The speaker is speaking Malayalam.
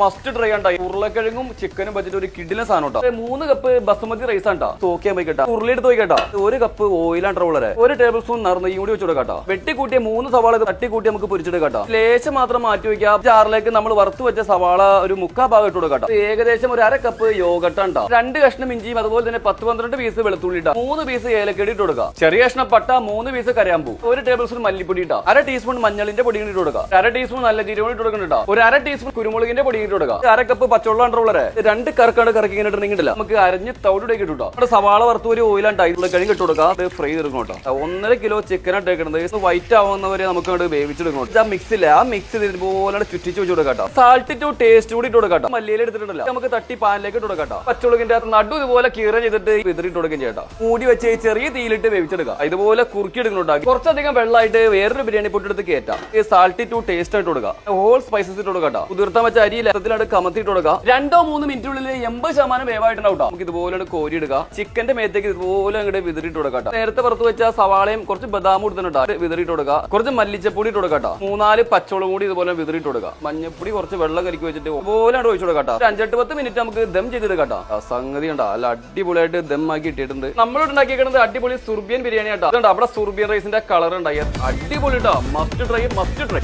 മസ്റ്റ് ട്രൈ ഉണ്ടായി ഉരുളക്കിഴങ്ങും ചിക്കനും വെച്ചിട്ട് ഒരു കിഡിലെ സാധനം കേട്ടോ മൂന്ന് കപ്പ് ബസുമതി റൈസ് ആണ്ടാ തോക്കിയാൻ പോയി കേട്ടോ. ഉരുളി എടുത്ത് പോയി കേട്ടോ. ഒരു കപ്പ് ഓയിൽ ഓയിലാണ് വളരെ ഒരു ടേബിൾ സ്പൂൺ നിറഞ്ഞ കൂടി വെച്ചു കേട്ടോ. വെട്ടിക്കൂട്ടിയ മൂന്ന് സവാള തട്ടിക്കൂട്ടി നമുക്ക് പൊരിച്ചിട്ട് കേട്ടോ. ലേശം മാത്രം മാറ്റി വെക്കാം ജാറിലേക്ക് നമ്മൾ വറുത്ത് വെച്ച സവാള ഒരു മുക്കാ ഭാഗം ഇട്ട് കൊടുക്കാം ഏകദേശം ഒരു അര കപ്പ് യോഗട്ട ട്ടോ. രണ്ട് കഷ്ണം ഇഞ്ചിയും അതുപോലെ തന്നെ പത്ത് പന്ത്രണ്ട് പീസ് വെളുത്തുള്ളി ഇട്ടാ മൂന്ന് പീസ് ഏലക്കടി ഇട്ട് കൊടുക്കുക ചെറിയ കഷ്ണം പട്ട മൂന്ന് പീസ് കരയാമ്പൂ. ഒരു ടേബിൾ സ്പൂൺ മല്ലിപ്പൊടി ഇട്ടാ അര ടീസ്പൂൺ മഞ്ഞളിന്റെ പൊടി ഇട്ട് കൊടുക്കുക അര ടീസ്പൂൺ നല്ല ജീരകം ഇട്ട് കൊടുക്കുന്നുണ്ടോ ഒരു അര ടീസ്പൂൺ കുരുമുളകിന്റെ പൊടി ഇട്ട് കൊടുക്കുക അര കപ്പ് പച്ചവെള്ളം വളരെ രണ്ട് കറക്കാണ് കറക്കി ഇങ്ങനെ നമുക്ക് അരഞ്ഞ് തവിടേക്ക് ഇട്ടു നമ്മുടെ സവാള വറുത്ത് ഒരു ഓയിലാണ് ടൈറ്റിൽ കഴിഞ്ഞ് ഇട്ട് കൊടുക്കുക അത് ഫ്രൈ ചെയ്തെടുക്കും കേട്ടോ. ഒന്നര കിലോ ചിക്കൻ ഇട്ടേക്കുന്നത് വൈറ്റ് ആവുന്നവരെ നമുക്ക് അങ്ങോട്ട് വേവിച്ചെടുക്കണം ആ മിക്സില്ല ആ മിക്സ് ഇതുപോലെ ചുറ്റിച്ച് വെച്ച് കൊടുക്കാം സാൾട്ട് ടു ടേസ്റ്റ് കൂടി ഇട്ട് കൊടുക്കാം മല്ലിയിൽ എടുത്തിട്ടുണ്ടല്ലോ. നമുക്ക് തട്ടി പാനിലേക്ക് ഇട്ട് കൊടുക്കാം പച്ചവെള്ളത്തിന്റെ നടു ഇതുപോലെ കീറ ചെയ്തിട്ട് വിതറിട്ട് കൊടുക്കുകയും ചെയ്യട്ടോ മൂടി വെച്ച് ചെറിയ തീയിലിട്ട് വേവിച്ചെടുക്കാം ഇതുപോലെ കുറുക്കി എടുക്കുന്നുണ്ടാക്കി. കുറച്ചധികം വെള്ളമായിട്ട് വേറൊരു ബിരിയാണി പൊട്ടെടുത്ത് കയറ്റാം സാൾട്ടി ടു ടേസ്റ്റ് ആയിട്ട് കൊടുക്കുക ഹോൾ സ്പൈസസ് ഇട്ട് കൊടുക്കാം കുതിർത്താൻ വെച്ച അരി അത് കമത്തിട്ട് കൊടുക്കുക രണ്ടോ മൂന്ന് മിനിറ്റിനുള്ളിൽ എൺപത് ശതമാനം വേവായിട്ടുണ്ടാവും ട്ടോ. നമുക്ക് ഇതുപോലെ കോരി എടുക്കുക ചിക്കന്റെ മേത്തേക്ക് ഇതുപോലെ അങ്ങോട്ട് വിതറിട്ട് കൊടുക്കാം. നേരത്തെ പുറത്ത് വെച്ച സവാളയും കുറച്ച് ബദാം കൊടുത്തിട്ടുണ്ട് വിതറിട്ട് കൊടുക്കുക കുറച്ച് മല്ലിച്ചപ്പൊടി ഇട്ട് കൊടുക്കാം. മൂന്നാൽ പച്ചവളം കൂടി ഇതുപോലെ വിതറിട്ട് കൊടുക്കുക മഞ്ഞപ്പൊടി കുറച്ച് വെള്ളം കരിക്ക് വെച്ചിട്ട് ഇതുപോലെ ഒഴിച്ചു കൊടുക്കാം അഞ്ചെട്ട് പത്ത് മിനിറ്റ് നമുക്ക് ദം ചെയ്തെടുക്കാം കേട്ടോ ആ സംഗതി ഉണ്ടോ അല്ല അടിപൊളിയായിട്ട് ദം ആക്കി ഇട്ടിട്ടുണ്ട്. നമ്മളോട് ഉണ്ടാക്കിയിരിക്കുന്നത് അടിപൊളി സുർബിയൻ ബിരിയാണി ആട്ടോ അവിടെ സുർബിയൻ റൈസിന്റെ കളർ ഉണ്ടായി അടിപൊളി മസ്റ്റ് ട്രൈ മസ്റ്റ് ട്രൈ